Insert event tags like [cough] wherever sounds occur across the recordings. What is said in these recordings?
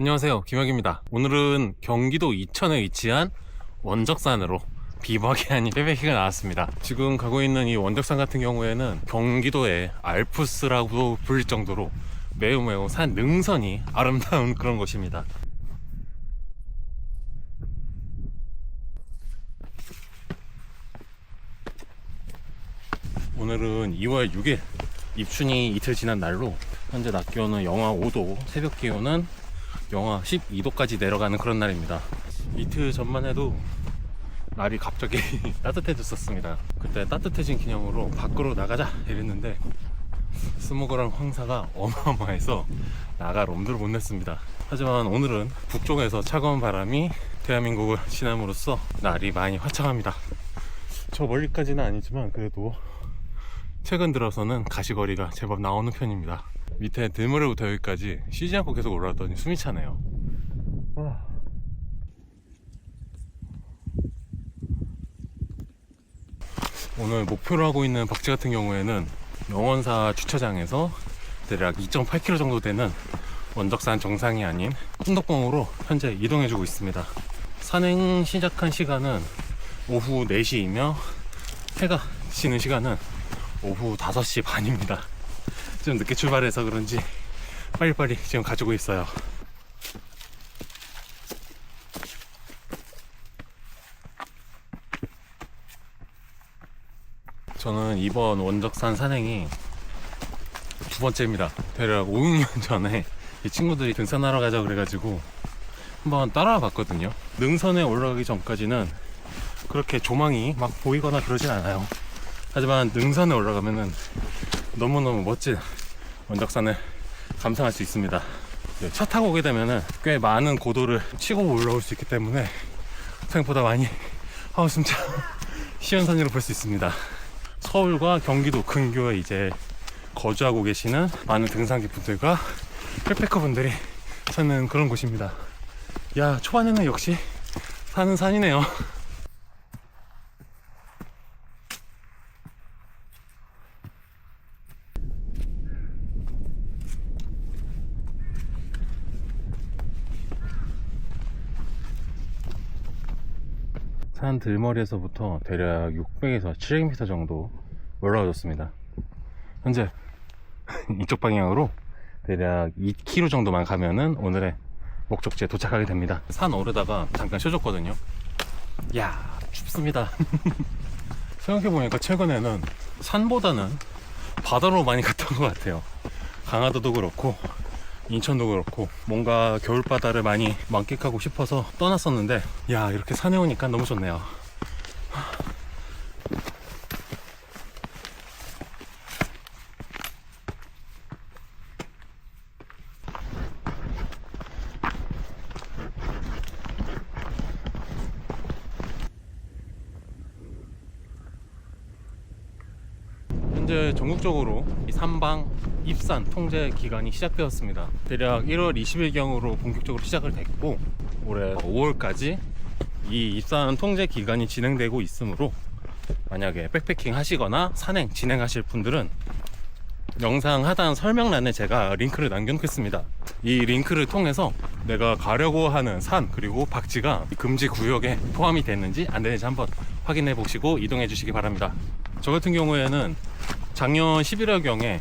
안녕하세요. 김혁입니다. 오늘은 경기도 이천에 위치한 원적산으로 비박이 아닌 빼빼기가 나왔습니다. 지금 가고 있는 이 원적산 같은 경우에는 경기도의 알프스라고 불릴 정도로 매우 매우 산 능선이 아름다운 그런 곳입니다. 오늘은 2월 6일 입춘이 이틀 지난 날로 현재 낮 기온은 영하 5도 새벽 기온은 영하 12도까지 내려가는 그런 날입니다. 이틀 전만 해도 날이 갑자기 [laughs] 따뜻해졌었습니다. 그때 따뜻해진 기념으로 밖으로 나가자 이랬는데 스모그랑 황사가 어마어마해서 나갈 엄두를 못 냈습니다. 하지만 오늘은 북쪽에서 차가운 바람이 대한민국을 지남으로써 날이 많이 화창합니다. 저 멀리까지는 아니지만 그래도 최근 들어서는 가시거리가 제법 나오는 편입니다. 밑에 들모래부터 여기까지 쉬지 않고 계속 올라왔더니 숨이 차네요. 아. 오늘 목표로 하고 있는 박쥐 같은 경우에는 영원사 주차장에서 대략 2.8km 정도 되는 원덕산 정상이 아닌 훈덕봉으로 현재 이동해주고 있습니다. 산행 시작한 시간은 오후 4시이며 해가 지는 시간은 오후 5시 반입니다. 좀 늦게 출발해서 그런지 빨리빨리 지금 가지고 있어요. 저는 이번 원적산 산행이 두 번째입니다. 대략 5, 6년 전에 이 친구들이 등산하러 가자 그래가지고 한번 따라와 봤거든요. 능선에 올라가기 전까지는 그렇게 조망이 막 보이거나 그러진 않아요. 하지만 능선에 올라가면은 너무너무 멋진 원적산을 감상할 수 있습니다. 네, 차 타고 오게 되면은 꽤 많은 고도를 치고 올라올 수 있기 때문에 생각보다 많이 아우 진짜 시원산으로 볼 수 있습니다. 서울과 경기도 근교에 이제 거주하고 계시는 많은 등산객 분들과 백패커 분들이 찾는 그런 곳입니다. 야 초반에는 역시 사는 산이네요. 산 들머리에서부터 대략 600에서 700m 정도 올라와줬습니다. 현재 [laughs] 이쪽 방향으로 대략 2km 정도만 가면은 오늘의 목적지에 도착하게 됩니다. 산 오르다가 잠깐 쉬어줬거든요. 야 춥습니다. [laughs] 생각해보니까 최근에는 산보다는 바다로 많이 갔던 것 같아요. 강화도도 그렇고 인천도 그렇고 뭔가 겨울바다를 많이 만끽하고 싶어서 떠났었는데 야 이렇게 산에 오니까 너무 좋네요. 현재 전국적으로 이 삼방 입산 통제 기간이 시작되었습니다. 대략 1월 20일경으로 본격적으로 시작을 됐고 올해 5월까지 이 입산 통제 기간이 진행되고 있으므로 만약에 백패킹 하시거나 산행 진행하실 분들은 영상 하단 설명란에 제가 링크를 남겨놓겠습니다. 이 링크를 통해서 내가 가려고 하는 산 그리고 박쥐가 금지 구역에 포함이 됐는지 안 되는지 한번 확인해 보시고 이동해 주시기 바랍니다. 저 같은 경우에는 작년 11월경에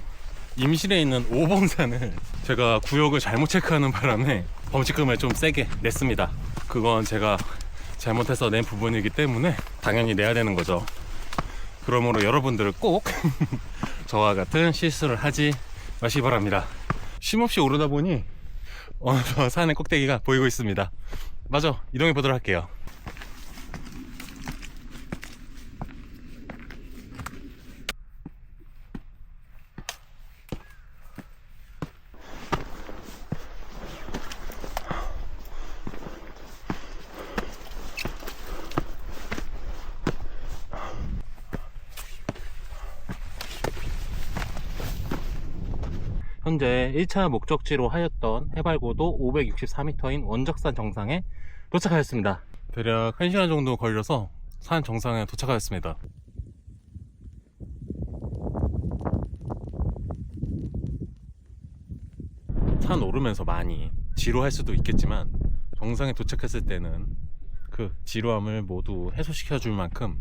임실에 있는 오봉산을 제가 구역을 잘못 체크하는 바람에 범칙금을 좀 세게 냈습니다. 그건 제가 잘못해서 낸 부분이기 때문에 당연히 내야 되는 거죠. 그러므로 여러분들은 꼭 [laughs] 저와 같은 실수를 하지 마시기 바랍니다. 쉼없이 오르다 보니 어느덧 산의 꼭대기가 보이고 있습니다. 맞아, 이동해 보도록 할게요. 현재 1차 목적지로 하였던 해발고도 564m인 원적산 정상에 도착하였습니다. 대략 1시간 정도 걸려서 산 정상에 도착하였습니다. 산 오르면서 많이 지루할 수도 있겠지만 정상에 도착했을 때는 그 지루함을 모두 해소시켜 줄 만큼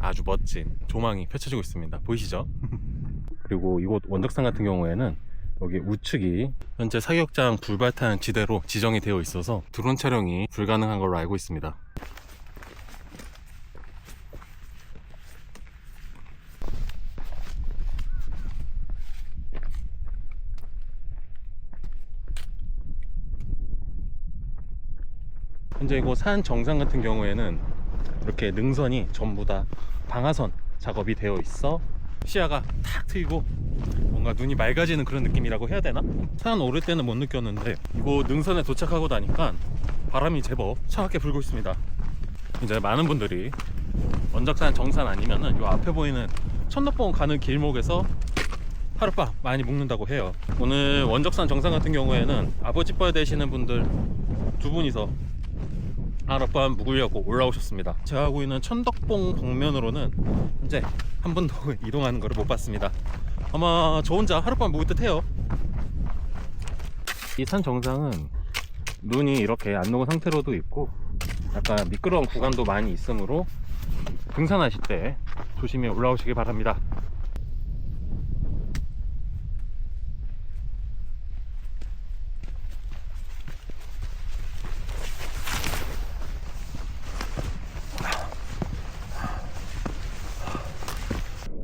아주 멋진 조망이 펼쳐지고 있습니다. 보이시죠? [laughs] 그리고 이곳 원적산 같은 경우에는 여기 우측이 현재 사격장 불발탄 지대로 지정이 되어 있어서 드론 촬영이 불가능한 걸로 알고 있습니다. 현재 이곳 산 정상 같은 경우에는 이렇게 능선이 전부 다 방화선 작업이 되어 있어 시야가 탁 트이고 뭔가 눈이 맑아지는 그런 느낌이라고 해야 되나? 산 오를 때는 못 느꼈는데 이곳 능선에 도착하고 나니까 바람이 제법 차갑게 불고 있습니다 이제 많은 분들이 원적산 정산 아니면은 요 앞에 보이는 천덕봉 가는 길목에서 하룻밤 많이 묵는다고 해요 오늘 원적산 정상 같은 경우에는 아버지 뻘 되시는 분들 두 분이서 하룻밤 묵으려고 올라오셨습니다. 제가 하고 있는 천덕봉 방면으로는 현재 한 번도 [laughs] 이동하는 것을 못 봤습니다. 아마 저 혼자 하룻밤 묵을 듯 해요. 이 산 정상은 눈이 이렇게 안 녹은 상태로도 있고 약간 미끄러운 구간도 많이 있으므로 등산하실 때 조심히 올라오시길 바랍니다.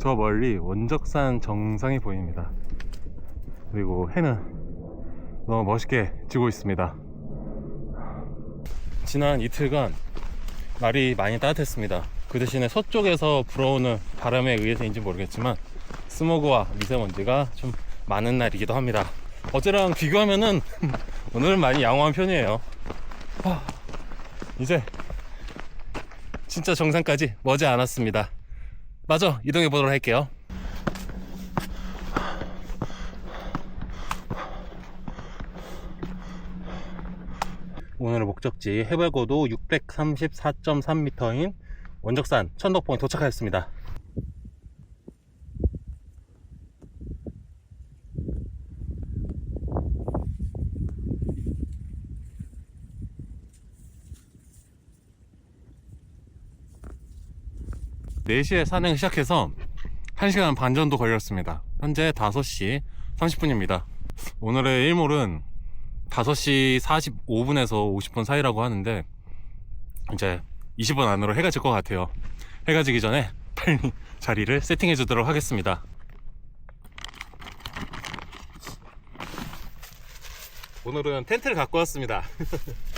저 멀리 원적산 정상이 보입니다. 그리고 해는 너무 멋있게 지고 있습니다. 지난 이틀간 날이 많이 따뜻했습니다. 그 대신에 서쪽에서 불어오는 바람에 의해서인지 모르겠지만 스모그와 미세먼지가 좀 많은 날이기도 합니다. 어제랑 비교하면은 [laughs] 오늘은 많이 양호한 편이에요. 하, 이제 진짜 정상까지 머지 않았습니다. 마저 이동해 보도록 할게요. 오늘의 목적지 해발고도 634.3m인 원적산 천덕봉에 도착하였습니다. 네시에 산행 시작해서 1시간 반 정도 걸렸습니다. 현재 5시 30분입니다. 오늘의 일몰은 5시 45분에서 50분 사이라고 하는데 이제 20분 안으로 해가 질 것 같아요. 해가 지기 전에 빨리 [laughs] 자리를 세팅해 주도록 하겠습니다. 오늘은 텐트를 갖고 왔습니다. [laughs]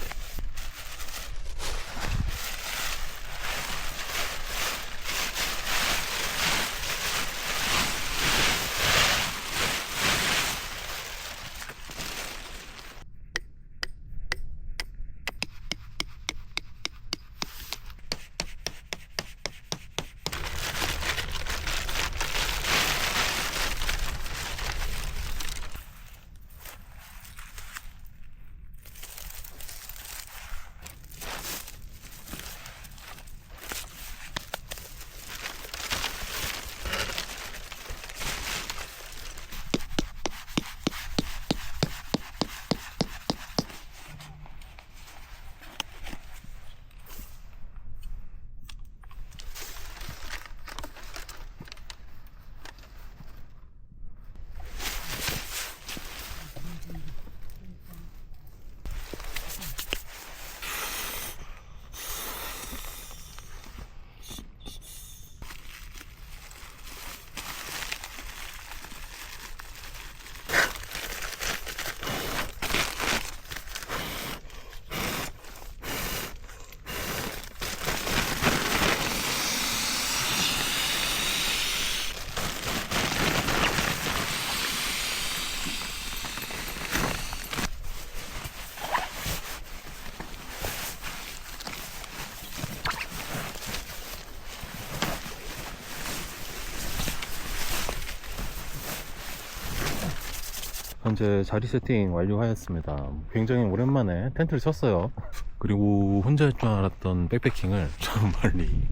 현재 자리 세팅 완료하였습니다. 굉장히 오랜만에 텐트를 쳤어요. [laughs] 그리고 혼자일 줄 알았던 백패킹을 [laughs] 저 멀리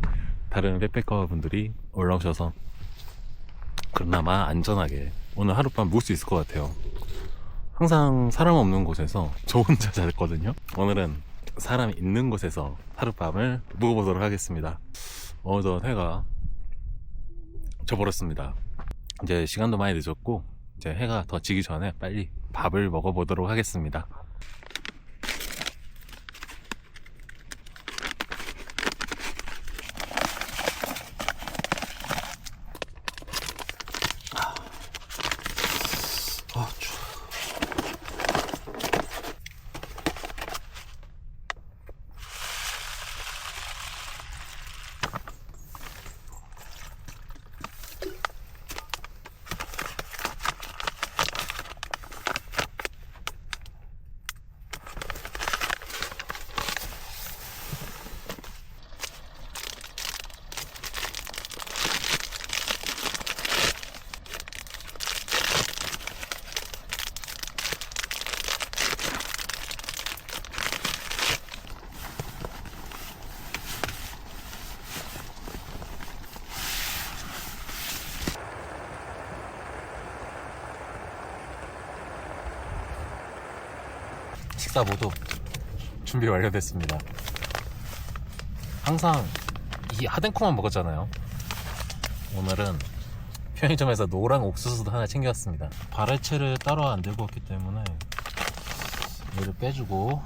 다른 백패커 분들이 올라오셔서 그나마 안전하게 오늘 하룻밤 묵을 수 있을 것 같아요. 항상 사람 없는 곳에서 저 혼자 잤거든요. 오늘은 사람 있는 곳에서 하룻밤을 묵어보도록 하겠습니다. 어느덧 해가 져버렸습니다. 이제 시간도 많이 늦었고 이제 해가 더 지기 전에 빨리 밥을 먹어보도록 하겠습니다. 식사 모두 준비 완료됐습니다. 항상 이 하덴코만 먹었잖아요. 오늘은 편의점에서 노랑 옥수수도 하나 챙겨왔습니다. 발해체를 따로 안 들고 왔기 때문에 얘를 빼주고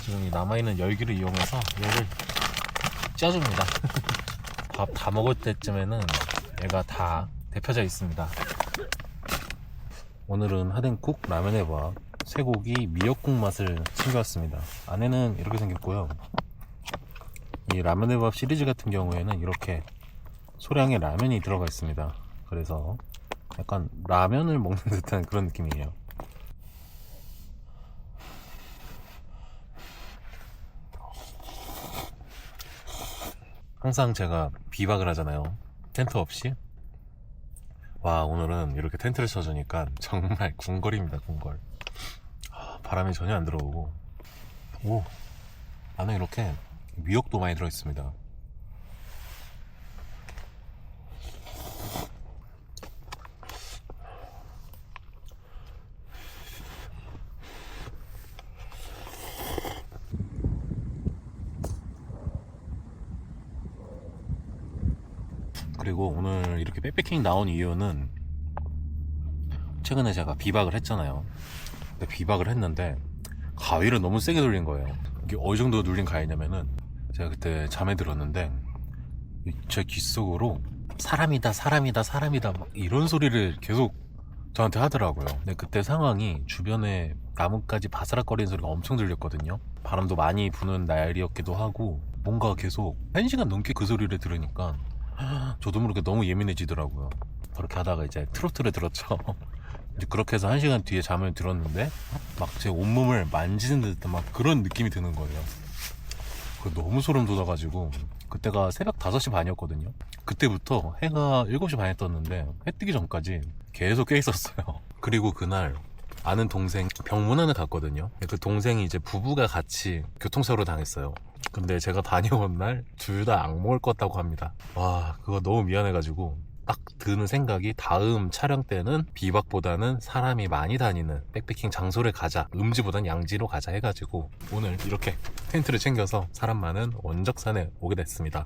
지금 이 남아있는 열기를 이용해서 얘를 짜줍니다. [laughs] 밥 다 먹을 때쯤에는 얘가 다 데펴져 있습니다. 오늘은 하덴쿡 라면의 밥 쇠고기 미역국 맛을 챙겨왔습니다. 안에는 이렇게 생겼고요. 이 라면의 밥 시리즈 같은 경우에는 이렇게 소량의 라면이 들어가 있습니다. 그래서 약간 라면을 먹는 듯한 그런 느낌이에요. 항상 제가 비박을 하잖아요. 텐트 없이. 와, 오늘은 이렇게 텐트를 쳐주니까 정말 [laughs] 궁궐입니다, 궁궐. 아, 바람이 전혀 안 들어오고. 오, 안에 이렇게 미역도 많이 들어있습니다. 그리고 오늘 이렇게 백패킹 나온 이유는 최근에 제가 비박을 했잖아요. 근데 비박을 했는데 가위를 너무 세게 돌린 거예요. 이게 어느 정도 눌린 가위냐면은 제가 그때 잠에 들었는데 이제 귓속으로 사람이다 사람이다 사람이다 막 이런 소리를 계속 저한테 하더라고요. 근데 그때 상황이 주변에 나뭇가지 바스락거리는 소리가 엄청 들렸거든요. 바람도 많이 부는 날이었기도 하고 뭔가 계속 1시간 넘게 그 소리를 들으니까 저도 모르게 너무 예민해지더라고요. 그렇게 하다가 이제 트로트를 들었죠. [laughs] 그렇게 해서 한 시간 뒤에 잠을 들었는데 막 제 온몸을 만지는 듯한 막 그런 느낌이 드는 거예요. 그 너무 소름 돋아가지고 그때가 새벽 5시 반이었거든요. 그때부터 해가 7시 반에 떴는데 해 뜨기 전까지 계속 깨 있었어요. [laughs] 그리고 그날 아는 동생 병문안을 갔거든요. 그 동생이 이제 부부가 같이 교통사고로 당했어요. 근데 제가 다녀온 날 둘 다 악몽을 꿨다고 합니다. 와, 그거 너무 미안해가지고 딱 드는 생각이 다음 촬영 때는 비박보다는 사람이 많이 다니는 백패킹 장소를 가자. 음지보단 양지로 가자 해가지고 오늘 이렇게 텐트를 챙겨서 사람 많은 원적산에 오게 됐습니다.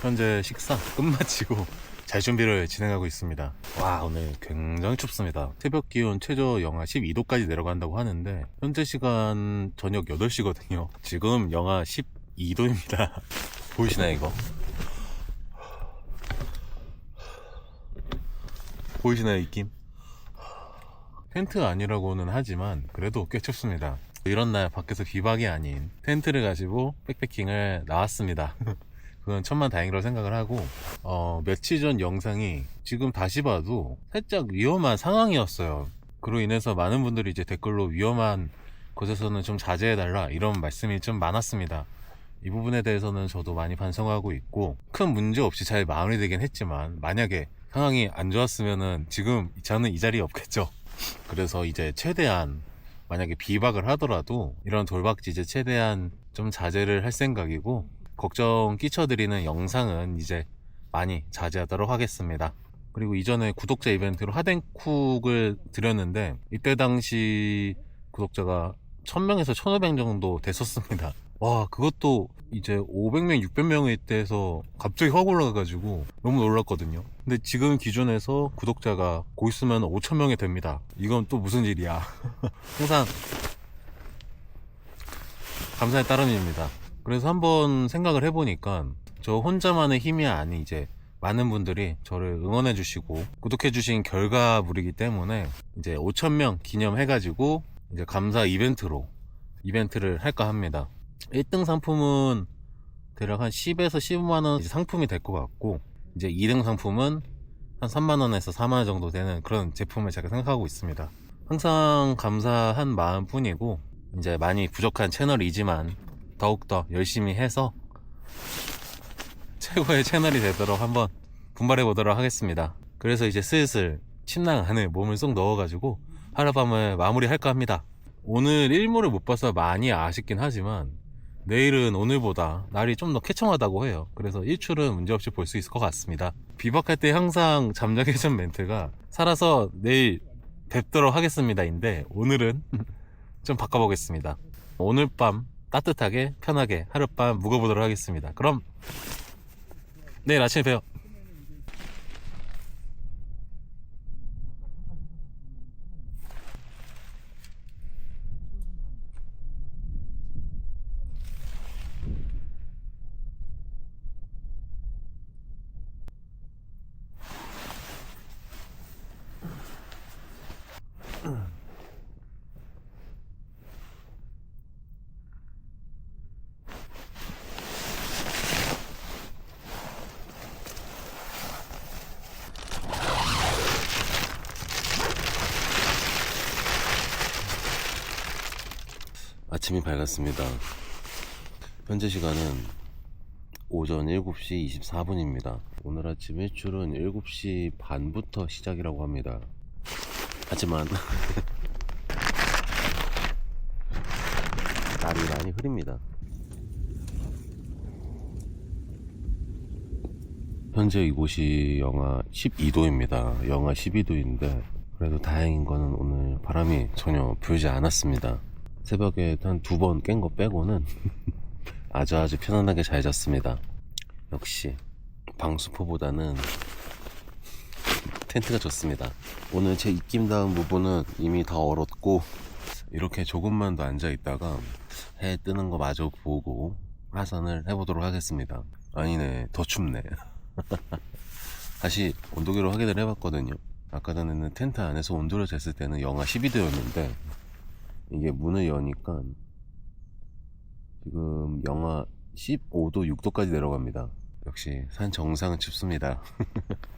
현재 식사 끝마치고 잘 준비를 진행하고 있습니다. 와, 오늘 굉장히 춥습니다. 새벽 기온 최저 영하 12도까지 내려간다고 하는데, 현재 시간 저녁 8시거든요. 지금 영하 12도입니다. [laughs] 보이시나요, 이거? 보이시나요, 이 김? 텐트 아니라고는 하지만, 그래도 꽤 춥습니다. 이런 날 밖에서 비박이 아닌 텐트를 가지고 백패킹을 나왔습니다. [laughs] 그건 천만 다행이라고 생각을 하고 어, 며칠 전 영상이 지금 다시 봐도 살짝 위험한 상황이었어요. 그로 인해서 많은 분들이 이제 댓글로 위험한 곳에서는 좀 자제해달라 이런 말씀이 좀 많았습니다. 이 부분에 대해서는 저도 많이 반성하고 있고 큰 문제 없이 잘 마무리되긴 했지만 만약에 상황이 안 좋았으면은 지금 저는 이 자리에 없겠죠. [laughs] 그래서 이제 최대한 만약에 비박을 하더라도 이런 돌박지제 최대한 좀 자제를 할 생각이고 걱정 끼쳐드리는 영상은 이제 많이 자제하도록 하겠습니다. 그리고 이전에 구독자 이벤트로 하덴쿡을 드렸는데 이때 당시 구독자가 1000명에서 1500 정도 됐었습니다. [laughs] 와 그것도 이제 500명, 600명일 때에서 갑자기 확 올라가가지고 너무 놀랐거든요. 근데 지금 기준에서 구독자가 곧 있으면 5천명이 됩니다. 이건 또 무슨 일이야. [laughs] 항상 감사의 따름입니다. 그래서 한번 생각을 해보니까 저 혼자만의 힘이 아닌 이제 많은 분들이 저를 응원해 주시고 구독해 주신 결과물이기 때문에 이제 5천명 기념해 가지고 이제 감사 이벤트로 이벤트를 할까 합니다. 1등 상품은 대략 한 10에서 15만원 상품이 될 것 같고 이제 2등 상품은 한 3만원에서 4만원 정도 되는 그런 제품을 제가 생각하고 있습니다. 항상 감사한 마음 뿐이고 이제 많이 부족한 채널이지만 더욱더 열심히 해서 최고의 채널이 되도록 한번 분발해 보도록 하겠습니다. 그래서 이제 슬슬 침낭 안에 몸을 쏙 넣어가지고 하룻밤을 마무리할까 합니다. 오늘 일몰을 못 봐서 많이 아쉽긴 하지만 내일은 오늘보다 날이 좀 더 쾌청하다고 해요. 그래서 일출은 문제없이 볼 수 있을 것 같습니다. 비박할 때 항상 잠자개전 멘트가 살아서 내일 뵙도록 하겠습니다인데 오늘은 [laughs] 좀 바꿔보겠습니다. 오늘 밤 따뜻하게 편하게 하룻밤 묵어보도록 하겠습니다. 그럼 내일 아침에 봬요. 아침이 밝았습니다. 현재 시간은 오전 7시 24분입니다. 오늘 아침 일출은 7시 반부터 시작이라고 합니다. 하지만 [laughs] 날이 많이 흐립니다. 현재 이곳이 영하 12도입니다. 영하 12도인데 그래도 다행인 거는 오늘 바람이 전혀 불지 않았습니다. 새벽에 한 두 번 깬 거 빼고는 [laughs] 아주 아주 편안하게 잘 잤습니다. 역시 방수포보다는 텐트가 좋습니다. 오늘 제 입김 닿은 부분은 이미 다 얼었고 이렇게 조금만 더 앉아 있다가 해 뜨는 거 마저 보고 하산을 해보도록 하겠습니다. 아니네 더 춥네. [laughs] 다시 온도계로 확인을 해봤거든요. 아까 전에는 텐트 안에서 온도를 쟀을 때는 영하 12도였는데 이게 문을 여니까 지금 영하 15도, 6도까지 내려갑니다. 역시 산 정상은 춥습니다. [laughs]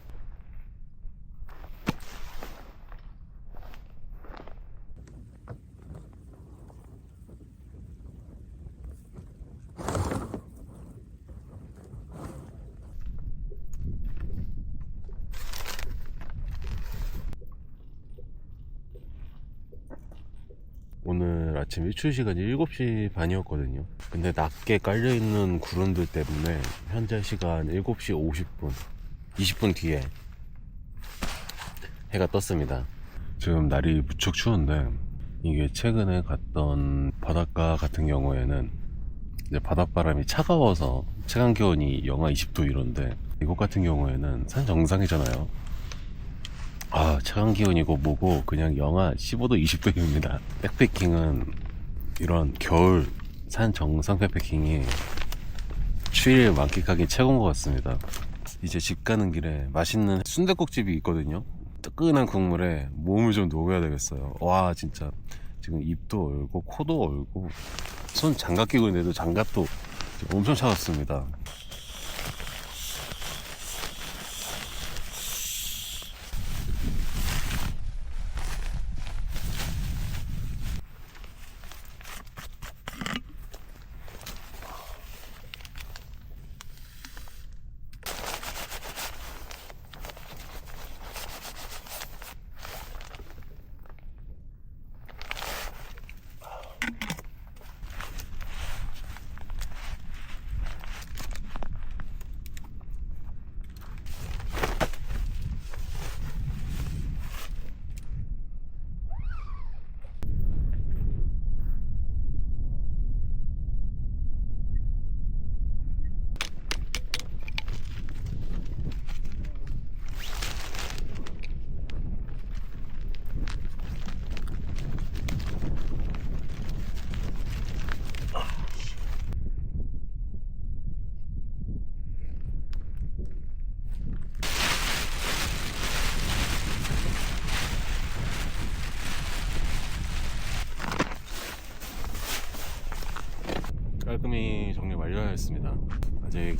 오늘 아침 일출 시간이 7시 반이었거든요. 근데 낮게 깔려있는 구름들 때문에 현재 시간 7시 50분, 20분 뒤에 해가 떴습니다. 지금 날이 무척 추운데 이게 최근에 갔던 바닷가 같은 경우에는 이제 바닷바람이 차가워서 체감 기온이 영하 20도 이런데 이곳 같은 경우에는 산 정상이잖아요. 아, 차간 기온이고 뭐고 그냥 영하 15도, 20도입니다. 백패킹은 이런 겨울 산 정상 백패킹이 추위를 만끽하기 최고인 것 같습니다. 이제 집 가는 길에 맛있는 순댓국집이 있거든요. 뜨끈한 국물에 몸을 좀 녹여야 되겠어요. 와, 진짜 지금 입도 얼고 코도 얼고 손 장갑 끼고 있는데도 장갑도 엄청 차갑습니다.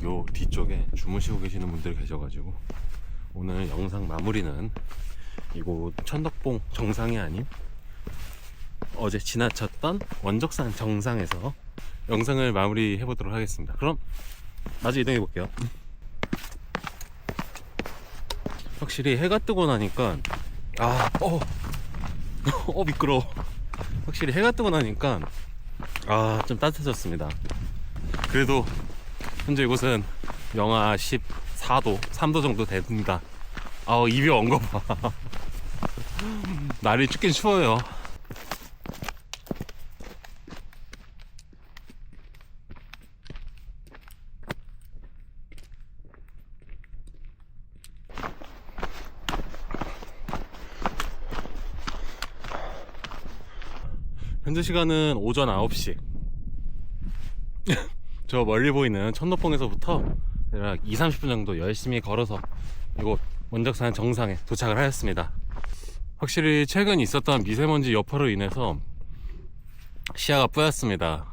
요 뒤쪽에 주무시고 계시는 분들이 계셔가지고 오늘 영상 마무리는 이곳 천덕봉 정상이 아닌 어제 지나쳤던 원적산 정상에서 영상을 마무리 해 보도록 하겠습니다. 그럼 마저 이동해 볼게요. 확실히 해가 뜨고 나니까 아, 어, [laughs] 어 미끄러. 워 확실히 해가 뜨고 나니까 아, 좀 따뜻해졌습니다. 그래도 현재 이곳은 영하 14도, 3도 정도 됩니다. 아우 입이 엉거 봐. [laughs] 날이 춥긴 추워요. 현재 시간은 오전 9시. [laughs] 저 멀리 보이는 천노봉에서부터 대략 2, 30분 정도 열심히 걸어서 이곳 원적산 정상에 도착을 하였습니다. 확실히 최근 있었던 미세먼지 여파로 인해서 시야가 뿌였습니다.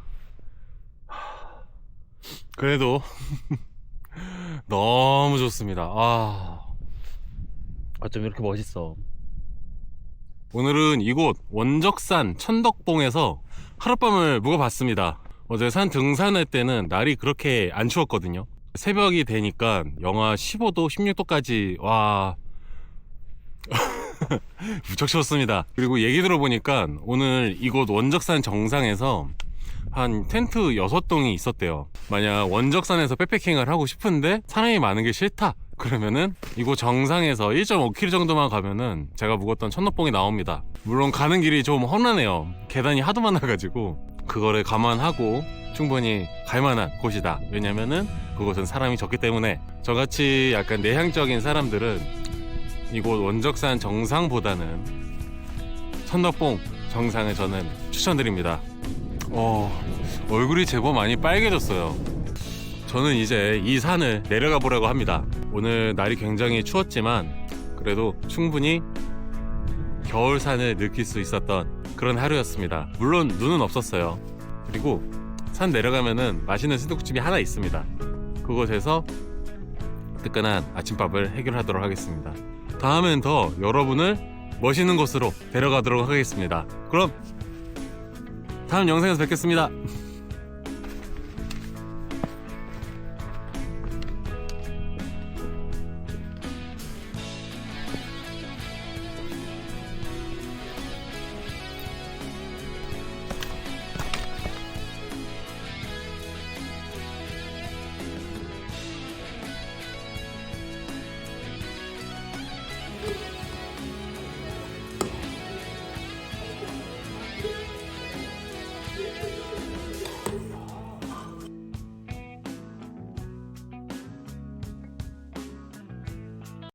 그래도 [laughs] 너무 좋습니다. 아, 어쩜 이렇게 멋있어. 오늘은 이곳 원적산 천덕봉에서 하룻밤을 묵어봤습니다. 어제 산 등산할 때는 날이 그렇게 안 추웠거든요. 새벽이 되니까 영하 15도, 16도까지 와 [laughs] 무척 추웠습니다. 그리고 얘기 들어보니까 오늘 이곳 원적산 정상에서 한 텐트 6동이 있었대요. 만약 원적산에서 백패킹을 하고 싶은데 사람이 많은 게 싫다. 그러면은 이곳 정상에서 1.5km 정도만 가면은 제가 묵었던 천노봉이 나옵니다. 물론 가는 길이 좀 험난해요. 계단이 하도 많아가지고 그거를 감안하고 충분히 갈 만한 곳이다. 왜냐면은 그곳은 사람이 적기 때문에 저같이 약간 내향적인 사람들은 이곳 원적산 정상보다는 천덕봉 정상을 저는 추천드립니다. 어, 얼굴이 제법 많이 빨개졌어요. 저는 이제 이 산을 내려가 보려고 합니다. 오늘 날이 굉장히 추웠지만 그래도 충분히 겨울산을 느낄 수 있었던 그런 하루였습니다. 물론 눈은 없었어요. 그리고 산 내려가면은 맛있는 스낵집이 하나 있습니다. 그곳에서 뜨끈한 아침밥을 해결하도록 하겠습니다. 다음엔 더 여러분을 멋있는 곳으로 데려가도록 하겠습니다. 그럼 다음 영상에서 뵙겠습니다.